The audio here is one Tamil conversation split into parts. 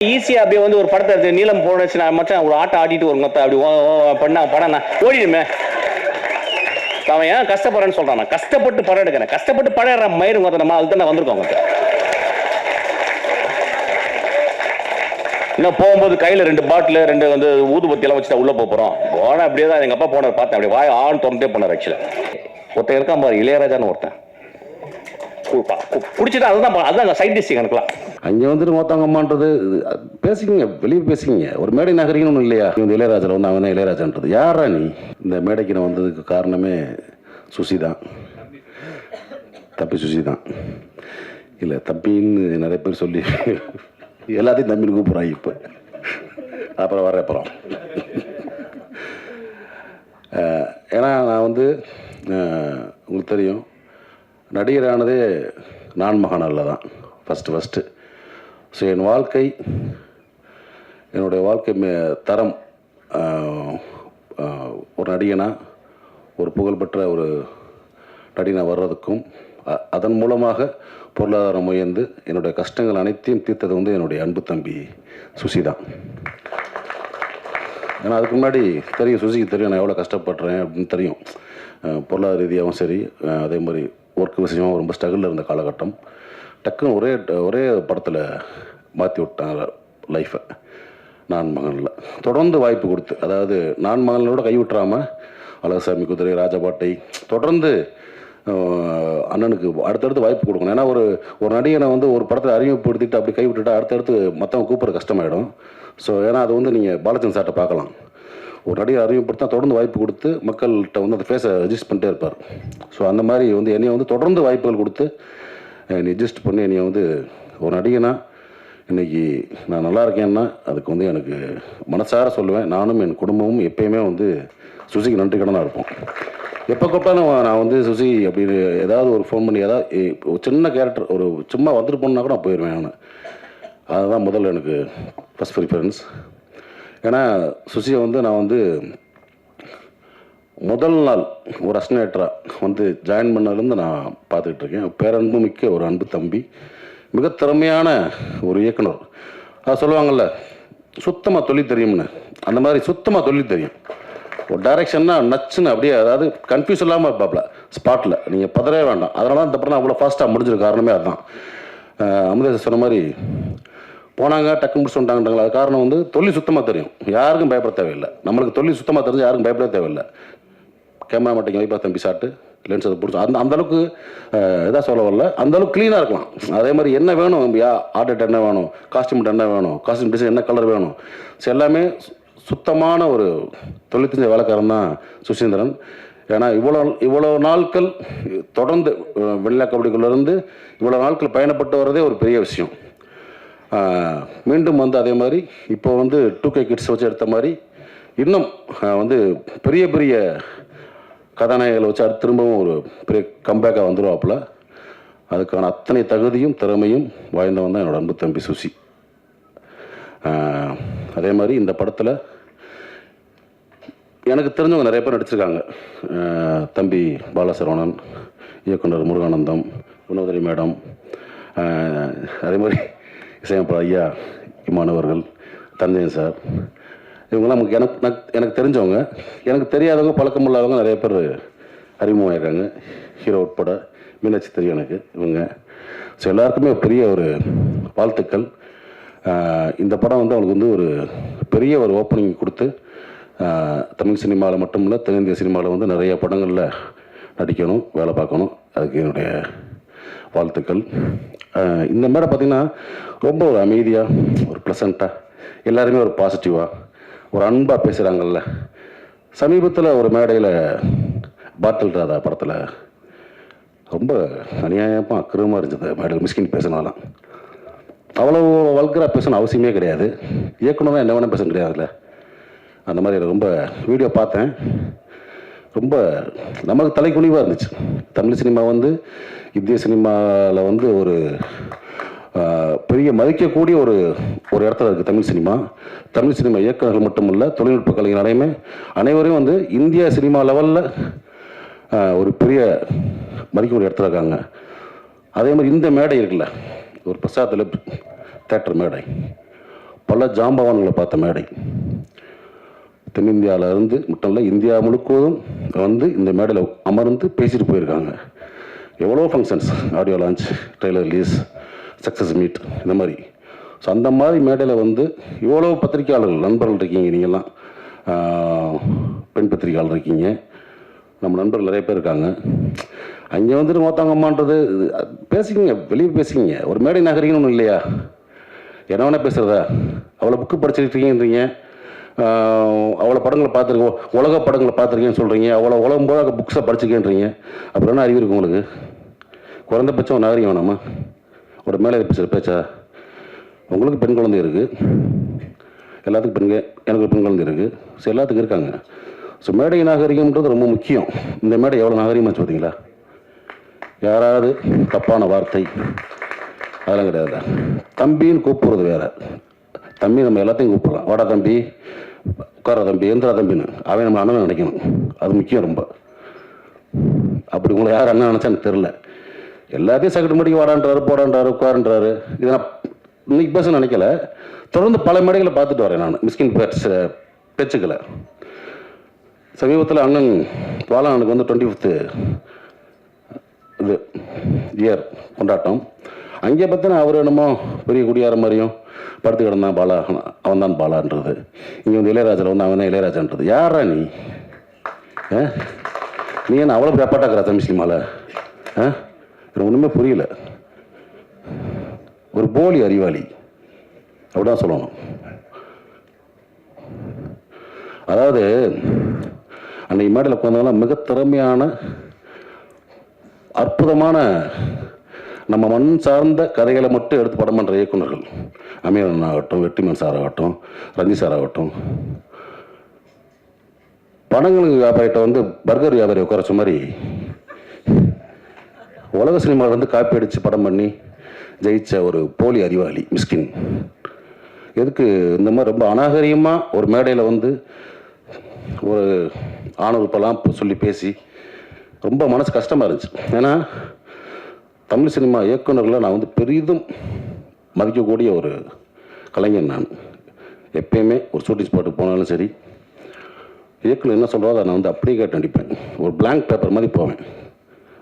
ஈஸியாக அப்படியே வந்து ஒரு படத்தை எடுத்து நீளம் போனச்சுன்னா மச்சான் ஒரு ஆட்டம் ஆடிட்டு ஒரு மொத்தம் அப்படி ஓ, பண்ணா படம் நான் ஓடிடுமே. அவன் ஏன் கஷ்டப்படுறேன்னு சொல்றான். நான் கஷ்டப்பட்டு படம் எடுக்கிறேன். கஷ்டப்பட்டு படம் எடுற மயிறு மொத்தம் நம்ம அதுக்கு தான் வந்திருக்கோம் இன்னும் போகும்போது கையில் ரெண்டு பாட்டில் ரெண்டு வந்து ஊதுபத்தி எல்லாம் வச்சுட்டு உள்ள போறோம். போன அப்படியே தான் எங்க அப்பா போனதை பார்த்தேன். அப்படியே வாய் ஆண் திறந்தே போனார் ஆக்சுவலா ஒருத்தன் இருக்கான் பாரு இளையராஜான்னு ஒருத்தன். குடிச்சிட்டு அதுதான் பா- அதுதான் சைட் டிஷ் எனக்குலாம். அங்கே வந்துட்டு மொத்தவங்க அம்மான்றது இது, பேசிக்கிங்க வெளியே பேசிக்கிங்க. ஒரு மேடை நாகரிகம் ஒன்றும் இல்லையா? இந்த இளையராஜில் வந்து அவன் தான் இளையராஜான்றது. யாரா நீ? இந்த மேடைக்கு நான் வந்ததுக்கு காரணமே சுசி தான் தப்பி சுசி தான் இல்லை தப்பின்னு நிறைய பேர் சொல்லி எல்லாத்தையும் தம்பின்னு கூப்பிட்றாங்க இப்போ. அப்புறம் வர அப்புறம். ஏன்னா நான் வந்து உங்களுக்கு தெரியும் நடிகரானதே நான் மகானால தான் ஃபஸ்ட்டு ஃபஸ்ட்டு ஸோ என் வாழ்க்கை என்னுடைய வாழ்க்கை மே- தரம் ஒரு நடிகனாக ஒரு புகழ்பெற்ற ஒரு நடிகனா வர்றதுக்கும் அதன் மூலமாக பொருளாதாரம் உயர்ந்து என்னுடைய கஷ்டங்கள் அனைத்தையும் தீர்த்தது வந்து என்னுடைய அன்பு தம்பி சுசி தான் ஏன்னா அதுக்கு முன்னாடி தெரியும் சுசிக்கு தெரியும் நான் எவ்வளோ கஷ்டப்படுறேன் அப்படின்னு தெரியும். பொருளாதார ரீதியாகவும் சரி அதே மாதிரி ஒர்க் விஷயமாக ரொம்ப ஸ்ட்ரகிளில் இருந்த காலகட்டம். டக்குன்னு ஒரே ஒரே படத்தில் மாற்றி விட்டாங்க லைஃப்பை நான் மகனில். தொடர்ந்து வாய்ப்பு கொடுத்து அதாவது நான் மகனோட கைவிட்டுறாமல் அழகசாமி குதிரை ராஜபாட்டை தொடர்ந்து அண்ணனுக்கு அடுத்தடுத்து வாய்ப்பு கொடுக்கணும். ஏன்னா ஒரு ஒரு நடிகனை வந்து ஒரு படத்தை அறிமுகப்படுத்திட்டு அப்படி கைவிட்டுட்டா அடுத்தடுத்து மற்றவங்க கூப்பிட்ற கஷ்டமாயிடும். ஸோ ஏன்னா அது வந்து நீங்கள் பாலச்சந்திரன் சார்ட்ட பார்க்கலாம். ஒரு நடிகை அறிமுகப்படுத்தா தொடர்ந்து வாய்ப்பு கொடுத்து மக்கள்கிட்ட வந்து அந்த ஃபேஸை அட்ஜஸ்ட் பண்ணிட்டே இருப்பார். ஸோ அந்த மாதிரி வந்து என்னையை வந்து தொடர்ந்து வாய்ப்புகள் கொடுத்து என்னை அட்ஜஸ்ட் பண்ணி என்னைய வந்து ஒரு நடிகனா இன்றைக்கி நான் நல்லா இருக்கேன்னா அதுக்கு வந்து எனக்கு மனசார சொல்லுவேன். நானும் என் குடும்பமும் எப்பயுமே வந்து சுசிக்கு நன்றி கடனாக இருப்போம். எப்போ கூப்பிட்டாலும் நான் வந்து சுசி அப்படின்னு ஏதாவது ஒரு ஃபோன் பண்ணி ஏதாவது ஒரு சின்ன கேரக்டர் ஒரு சும்மா வந்துட்டு போனா கூட நான் போயிடுவேன் நான். அதுதான் முதல்ல எனக்கு ஃபஸ்ட் ப்ரிஃபரன்ஸ் ஏன்னா சுசியை வந்து நான் வந்து முதல் நாள் ஒரு அஸ்னேட்டராக வந்து ஜாயின் பண்ணதுலேருந்து நான் பார்த்துக்கிட்டு இருக்கேன் பேரன்பு மிக்க ஒரு அன்பு தம்பி மிக திறமையான ஒரு இயக்குனர். அது சொல்லுவாங்கள்ல சுத்தமாக தொழில் தெரியும்னு. அந்த மாதிரி சுத்தமாக தொழில் தெரியும். ஒரு டைரக்ஷன்னா நச்சுன்னு அப்படியே அதாவது கன்ஃபியூஸ் இல்லாமல் இருப்பாப்ல ஸ்பாட்டில் நீங்கள் பதறவே வேண்டாம். அதனால தான் இந்த படம் அவ்வளோ ஃபாஸ்ட்டாக முடிஞ்சிருக்க காரணமே அதுதான் அஹ் அமுதேசன் சொன்ன மாதிரி போனாங்க டக்குன்னு முடிச்சு வந்துட்டாங்கன்றாங்களா. அது காரணம் வந்து தொழில் சுத்தமாக தெரியும். யாருக்கும் பயப்பட தேவையில்லை. நம்மளுக்கு தொழில் சுத்தமாக தெரிஞ்சு யாருக்கும் பயப்பட தேவையில்லை. கேமரா மாட்டிங்க வைப்பா தம்பி சாட்டு. லென்ஸ் அதை பிடிச்சோம் அந்த அந்த அளவுக்கு சொல்ல வரல. அந்தளவுக்கு க்ளீனாக இருக்கலாம். அதே மாதிரி என்ன வேணும் யா ஆர்டர்ட் என்ன வேணும்? காஸ்டியூம் என்ன வேணும்? காஸ்டியூம் டிசைன் என்ன கலர் வேணும்? ஸோ எல்லாமே சுத்தமான ஒரு தொழில் தெரிஞ்ச வேலைக்காரன் தான் சுசீந்திரன். ஏன்னா இவ்வளோ இவ்வளோ நாட்கள் தொடர்ந்து அஹ், கபடிக்குள்ளேருந்து இவ்வளோ நாட்கள் பயணப்பட்டு வர்றதே ஒரு பெரிய விஷயம். மீண்டும் வந்து அதே மாதிரி இப்போ வந்து டூ கே கிட்ஸ் வச்சு எடுத்த மாதிரி இன்னும் வந்து பெரிய பெரிய கதாநாயகங்களை வச்சு அடுத்து திரும்பவும் ஒரு பெரிய கம்பேக்காக வந்துடுவாப்புல அதுக்கான அத்தனை தகுதியும் திறமையும் வாய்ந்தவன் தான் என்னோடய அன்பு தம்பி சுசி. அதே மாதிரி இந்த படத்தில் எனக்கு தெரிஞ்சவங்க நிறைய பேர் நடிச்சிருக்காங்க. தம்பி பாலசரவணன் இயக்குனர் முருகானந்தம் குணோதரி மேடம் அதே மாதிரி இசையமைப்பாளர் ஐயா இமானவர்கள் தந்தையன் சார் இவங்கெல்லாம் நமக்கு எனக்கு எனக்கு- எனக்கு தெரிஞ்சவங்க. எனக்கு தெரியாதவங்க பழக்கம் இல்லாதவங்க நிறைய பேர் அறிமுகமாயிருக்காங்க. ஹீரோ உட்பட மீனாட்சி தெரியும் எனக்கு இவங்க. ஸோ எல்லாருக்குமே பெரிய ஒரு வாழ்த்துக்கள். இந்த படம் வந்து அவங்களுக்கு வந்து ஒரு பெரிய ஒரு ஓப்பனிங் கொடுத்து தமிழ் சினிமாவில் மட்டும் இல்லை தென்னிந்திய சினிமாவில் வந்து நிறைய படங்களில் நடிக்கணும் வேலை பார்க்கணும். அதுக்கு என்னுடைய வாழ்த்துக்கள். இந்த மேடை பார்த்திங்கன்னா ரொம்ப ஒரு அமைதியாக ஒரு ப்ளசண்ட்டாக எல்லாருமே ஒரு பாசிட்டிவாக ஒரு அன்பாக பேசுகிறாங்கல்ல சமீபத்தில் ஒரு மேடையில் பாட்டில் ராதா படத்தில் ரொம்ப அநியாயமாக அக்கிரமாக இருந்தது மேடையில் மிஸ்கின் பேசினாலாம் அவ்வளோ வல்கராக பேசணும் அவசியமே கிடையாது. இயக்குனரும் என்ன வேணால் பேச கிடையாதுல்ல. அந்த மாதிரி ரொம்ப வீடியோ பார்த்தேன். ரொம்ப நமக்கு தலைக்குனிவாக இருந்துச்சு. தமிழ் சினிமா வந்து இந்திய சினிமாவில் வந்து ஒரு பெரிய மதிக்கக்கூடிய ஒரு ஒரு இடத்துல இருக்குது தமிழ் சினிமா. தமிழ் சினிமா இயக்குநர்கள் மட்டுமல்ல தொழில்நுட்ப கலைஞர் அனைமே அனைவரையும் வந்து இந்திய சினிமா லெவலில் ஒரு பெரிய மதிக்கக்கூடிய இடத்துல இருக்காங்க. அதே மாதிரி இந்த மேடை இருக்குல்ல ஒரு பிரசாத்தில் தேட்டர் மேடை. பல ஜாம்பவான்களை பார்த்த மேடை. தென்னிந்தியாவில இருந்து மட்டும் இல்லை இந்தியா முழுக்கதும் வந்து இந்த மேடையில் அமர்ந்து பேசிட்டு போயிருக்காங்க. எவ்வளோ functions audio launch trailer release success meet இந்த மாதிரி. ஸோ அந்த மாதிரி மேடையில் வந்து இவ்வளோ பத்திரிக்கையாளர்கள் நண்பர்கள் இருக்கீங்க நீங்கள்லாம். பெண் பத்திரிக்கையாளர் இருக்கீங்க. நம்ம நண்பர்கள் நிறைய பேர் இருக்காங்க. அங்கே வந்துட்டு மொத்தவங்கம்மான்றது பேசிக்கிங்க வெளியே பேசிக்கிங்க. ஒரு மேடை நகரிங்கன்னு ஒன்றும் இல்லையா? என்ன வேணா பேசுகிறதா அவ்வளோ புக்கு படிச்சுருக்கீங்கன்றீங்க அவ்வளோ படங்களை பார்த்துருக்கோம் உலக படங்களை பார்த்துருக்கேன்னு சொல்கிறீங்க அவ்வளோ உலகம் போல புக்ஸை படிச்சுக்கேன்றீங்க. அப்புறம் என்ன அறிவு இருக்கு உங்களுக்கு? குறைந்தபட்சம் நாகரிகம் வேணாமா? ஒரு மேலே பேசுகிற பேச்சா. உங்களுக்கு பெண் குழந்தை இருக்குது எல்லாத்துக்கும் பெண்க எனக்கு ஒரு பெண் குழந்தை இருக்குது ஸோ எல்லாத்துக்கும் இருக்காங்க. ஸோ மேடை நாகரிகம்ன்றது ரொம்ப முக்கியம். இந்த மேடை எவ்வளோ நாகரிகமாச்சு பார்த்தீங்களா? யாராவது தப்பான வார்த்தை. அதெல்லாம் கிடையாது. தம்பின்னு கூப்பிடுறது வேற. தம்பி நம்ம எல்லாத்தையும் கூப்பிடலாம். வாடா தம்பி. உட்கார தம்பி. எந்திரா தம்பின்னு. அவன் நம்ம அண்ணன் நினைக்கணும். அது முக்கியம் ரொம்ப. அப்படி உங்களை யார் அண்ணன் நினச்சா எனக்கு தெரில எல்லாத்தையும் சகட்டு மடிக்கு வாடான்றாரு போடான்றாரு உட்காருன்றாரு. இதை நான் இன்னைக்கு பேச நினைக்கல. தொடர்ந்து பல மேடைகளை பார்த்துட்டு வரேன் நான் மிஸ்கின் பேட்ஸ் பேச்சுக்களை. சமீபத்தில் அண்ணன் பாலானுக்கு வந்து டுவெண்ட்டி ஃபிஃப்த்து இது இயர் கொண்டாட்டம். அங்கே பார்த்தினா அவர் என்னமோ பெரிய குடியார மாதிரியும் படுத்து கிடந்தான் பாலா அவன் தான் பாலான்றது. இங்கே வந்து இளையராஜில் வந்து அவன் தான் இளையராஜான்றது. யாரா நீ? ஆ? நீ என்ன அவ்வளோ பேப்பாட்டாக்குறா தமிழ் ஆ எனக்கு ஒன்றுமே புரியல. ஒரு போலி அறிவாளி. அப்படிதான் சொல்லணும். அதாவது அன்னைக்கு மேடையில் உட்காந்தவங்களாம் மிக திறமையான அற்புதமான நம்ம மண் சார்ந்த கதைகளை மட்டும் எடுத்து படம் பண்ணுற இயக்குநர்கள். அமீரன் ஆகட்டும் வெற்றிமன் சார் ஆகட்டும் ரஞ்சி சார் ஆகட்டும் படங்களுக்கு வியாபாரிகிட்ட வந்து பர்கர் வியாபாரி உட்கார மாதிரி உலக சினிமாவில் வந்து காப்பி அடித்து படம் பண்ணி ஜெயித்த ஒரு போலி அறிவாளி மிஸ்கின். எதுக்கு இந்த மாதிரி ரொம்ப அநாகரிகமாக ஒரு மேடையில் வந்து ஒரு ஆணவப்பெல்லாம் சொல்லி பேசி ரொம்ப மனசு கஷ்டமாக இருந்துச்சு. ஏன்னா தமிழ் சினிமா இயக்குநர்களை நான் வந்து பெரிதும் மதிக்கக்கூடிய ஒரு கலைஞன் நான். எப்பயுமே ஒரு ஷூட்டிங் ஸ்பாட்டுக்கு போனாலும் சரி இயக்குனர் என்ன சொல்கிறோ அதை நான் வந்து அப்படியே கேட்டு நடிப்பேன். ஒரு பிளாங்க் பேப்பர் மாதிரி போவேன்.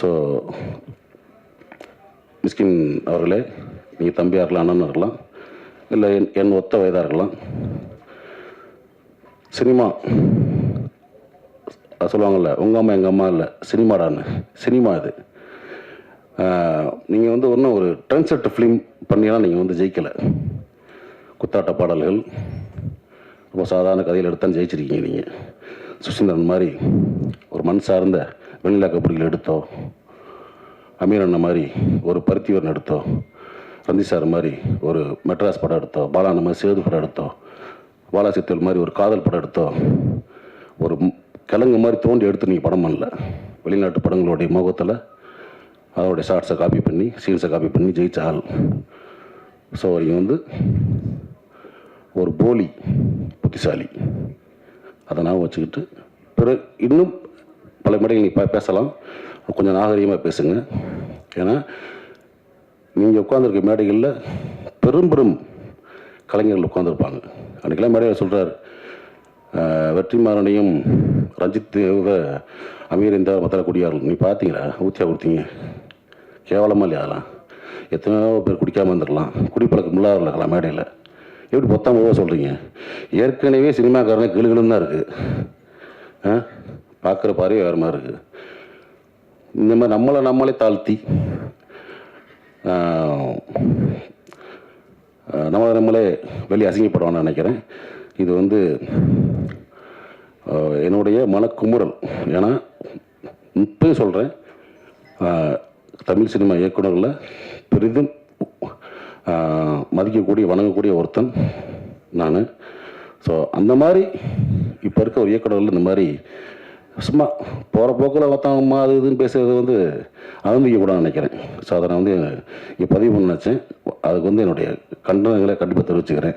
ஸோ மிஸ்கின் அவர்களே நீங்கள் தம்பியாக இருக்கலாம் அண்ணன் இருக்கலாம். இல்லை என் என் ஒத்த வயதாக இருக்கலாம். சினிமா சொல்லுவாங்கள்ல உங்கள் அம்மா எங்கள் அம்மா இல்லை சினிமாடான்னு. சினிமா இது. நீங்கள் வந்து ஒன்றும் ஒரு ட்ரெண்ட் ஃபிலிம் பண்ணியெல்லாம் நீங்கள் வந்து ஜெயிக்கலை. குத்தாட்ட பாடல்கள் ரொம்ப சாதாரண கதையில் எடுத்தான் ஜெயிச்சிருக்கீங்க நீங்கள் சுசீந்திரன் மாதிரி ஒரு மண் சார்ந்த வெண்ணிலா கபடிகள் எடுத்தோ அமீர் அண்ணன் மாதிரி ஒரு பருத்திவரன் எடுத்தோ ரந்தி சார் மாதிரி ஒரு மெட்ராஸ் படம் எடுத்தோ பாலா அண்ணன் மாதிரி சேது படம் எடுத்தோ பாலாசித்தல் மாதிரி ஒரு காதல் படம் எடுத்தோ ஒரு கிழங்கு மாதிரி தோண்டி எடுத்து நீங்கள் படம் பண்ணல. வெளிநாட்டு படங்களுடைய முகத்தில் அதோடைய ஷார்ட்ஸை காப்பி பண்ணி சீன்ஸை காப்பி பண்ணி ஜெயிச்ச ஆள். ஸோ இங்கே வந்து ஒரு போலி புத்திசாலி. அதை நான் வச்சுக்கிட்டு பிற இன்னும் பல மேடைகள் நீங்கள் பேசலாம். கொஞ்சம் நாகரிகமாக பேசுங்க. ஏன்னா நீங்கள் உட்காந்துருக்க மேடைகளில் பெரும் பெரும் கலைஞர்கள் உட்காந்துருப்பாங்க அன்றைக்கெல்லாம் மேடையில் சொல்கிறார் வெற்றிமாறனையும் ரஞ்சித் அமீர் இந்த மத்தல குடியார்கள் நீ பார்த்தீங்களா? ஊத்தியா கொடுத்தீங்க கேவலமாக இல்லையா அதெல்லாம்? எத்தனையோ பேர் குடிக்காமல் வந்துடலாம் குடிப்பழக்கம் இல்லாத இருக்கலாம் மேடையில். எப்படி பொத்தாம் போக சொல்கிறீங்க ஏற்கனவே சினிமாக்காரனே கிளுகளும் தான் இருக்குது ஆ? பார்க்குற பார்வை வேறு மாதிரி இருக்குது இந்த மாதிரி நம்மளை நம்மளே தாழ்த்தி நம்ம நம்மளே வெளியே அசிங்கப்படுவான்னு நினைக்கிறேன். இது வந்து என்னுடைய மனக்குமுறல். ஏன்னா இப்பயும் சொல்கிறேன் தமிழ் சினிமா இயக்குனர்களில் பெரிதும் மதிக்கக்கூடிய வணங்கக்கூடிய ஒருத்தன் நான். ஸோ அந்த மாதிரி இப்போ இருக்க ஒரு இயக்குனர்கள் இந்த மாதிரி சும்மா போகிற போக்கில் ஒருத்தவங்க அது இதுன்னு பேசுகிறது வந்து அனுமதிக்க நினைக்கிறேன். ஸோ அதை நான் வந்து இங்கே பதிவு பண்ண நினச்சேன். அதுக்கு வந்து என்னுடைய கண்டனங்களை கண்டிப்பாக தெரிவிச்சுக்கிறேன்.